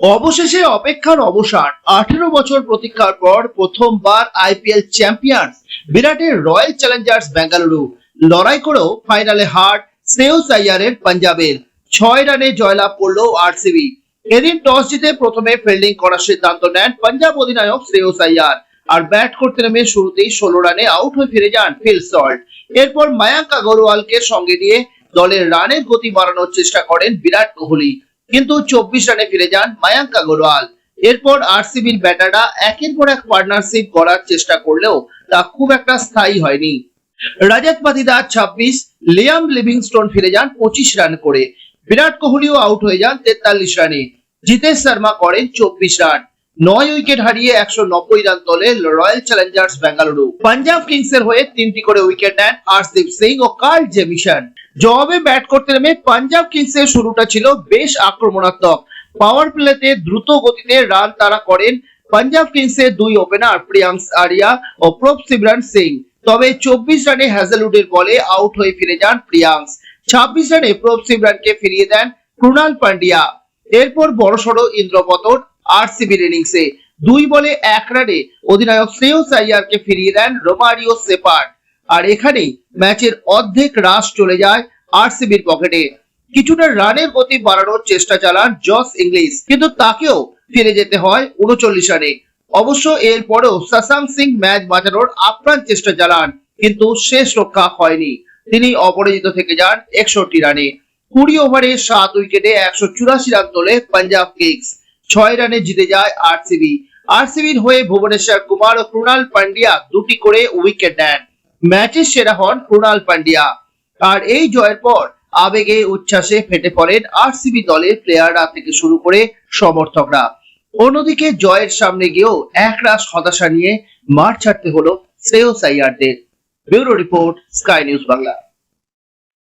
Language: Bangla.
অবশেষে অপেক্ষার অবসান। আঠেরো বছর প্রতীক্ষার পর প্রথমবার আইপিএল চ্যাম্পিয়ন বিরাটের রয়্যাল চ্যালেঞ্জার্স বেঙ্গালুরু লড়াই করেও ফাইনালে হার শ্রেয়স আইয়ারের পাঞ্জাবের। ছয় রানে জয়লাভ করল আরসিবি। এদিন টস জিতে প্রথমে ফিল্ডিং করার সিদ্ধান্ত নেন পাঞ্জাব অধিনায়ক শ্রেয়স আইয়ার আর ব্যাট করতে নেমে শুরুতেই ষোলো রানে আউট হয়ে ফিরে যান ফিল সল্ট। এরপর মায়াঙ্ক আগরওয়ালকে সঙ্গে নিয়ে দলের রানের গতি বাড়ানোর চেষ্টা করেন বিরাট কোহলি। কিন্তু চব্বিশ রানে ফিরে যান মায়াঙ্ক আগরওয়াল। এরপর আরসিবির ব্যাটাররা একের পর এক পার্টনারশিপ করার চেষ্টা করলেও তা খুব একটা স্থায়ী হয়নি। রাজাত পাতিদার ছাব্বিশ, লিয়াম লিভিংস্টোন ফিরে যান পঁচিশ রান করে। বিরাট কোহলিও আউট হয়ে যান তেতাল্লিশ রানে। জিতেশ শর্মা করেন চব্বিশ রান। নয় উইকেট হারিয়ে একশো নব্বই রান তোলে রয়্যাল চ্যালেঞ্জার্স বেঙ্গালুরু। পাঞ্জাব কিংসের হয়ে তিনটি করে উইকেট নেন আরসদীপ সিং ও কার্ল জেমিশন। জবাবে ব্যাট করতে নেমে পাঞ্জাব কিংসের শুরুটা ছিল বেশ আক্রমণাত্মক। পাওয়ার প্লেতে দ্রুত গতিতে রান তারা করেন পাঞ্জাব কিংসের দুই ওপেনার প্রিয়াংশ আরিয়া ও প্রভ সিমরান সিং। তবে চব্বিশ রানে হ্যাজেলউডের বলে আউট হয়ে ফিরে যান প্রিয়াংশ। ছাব্বিশ রানে প্রভ সিমরানকে ফিরিয়ে দেন কৃণাল পান্ডিয়া এরপর বড়সড় ইন্দ্রপতন আরসিবির ইনিংসে। দুই বলে এক রানে অধিনায়ক শ্রেয়স আইয়ারকে ফিরিয়ে দেন রোমারিও সেপার্ড আর এখানেই ম্যাচের অর্ধেক রাশ চলে যায় আরসিবির পকেটে। কিছুটা রানের গতি বাড়ানোর চেষ্টা চালান জস ইংলিশ, কিন্তু তাকেও ফিরে যেতে হয় উনচল্লিশ রানে। অবশ্য এরপরেও সাসাং সিং ম্যাচ বাঁচানোর আপ্রাণ চেষ্টা চালান, কিন্তু শেষ রক্ষা হয়নি। তিনি অপরাজিত থেকে যান একষট্টি রানে। কুড়ি ওভারে সাত উইকেটে একশো চুরাশি রান তোলে পাঞ্জাব কিংস। ছয় রানে জিতে যায় আরসিবি। আরসিবির হয়ে ভুবনেশ্বর কুমার ও কৃণাল পান্ডিয়া দুটি করে উইকেট নেন। ম্যাচের সেরা হন প্রণাল পান্ডিয়া। আর এই জয়ের পর আবেগে উচ্ছ্বাসে ফেটে পড়েন আরসিবি দলের প্লেয়াররা থেকে শুরু করে সমর্থকরা। অন্যদিকে জয়ের সামনে গিয়েও একরাশ হতাশা নিয়ে মাঠ ছাড়তে হলো Shreyas আইয়ারদের bureau report Sky News Bangla.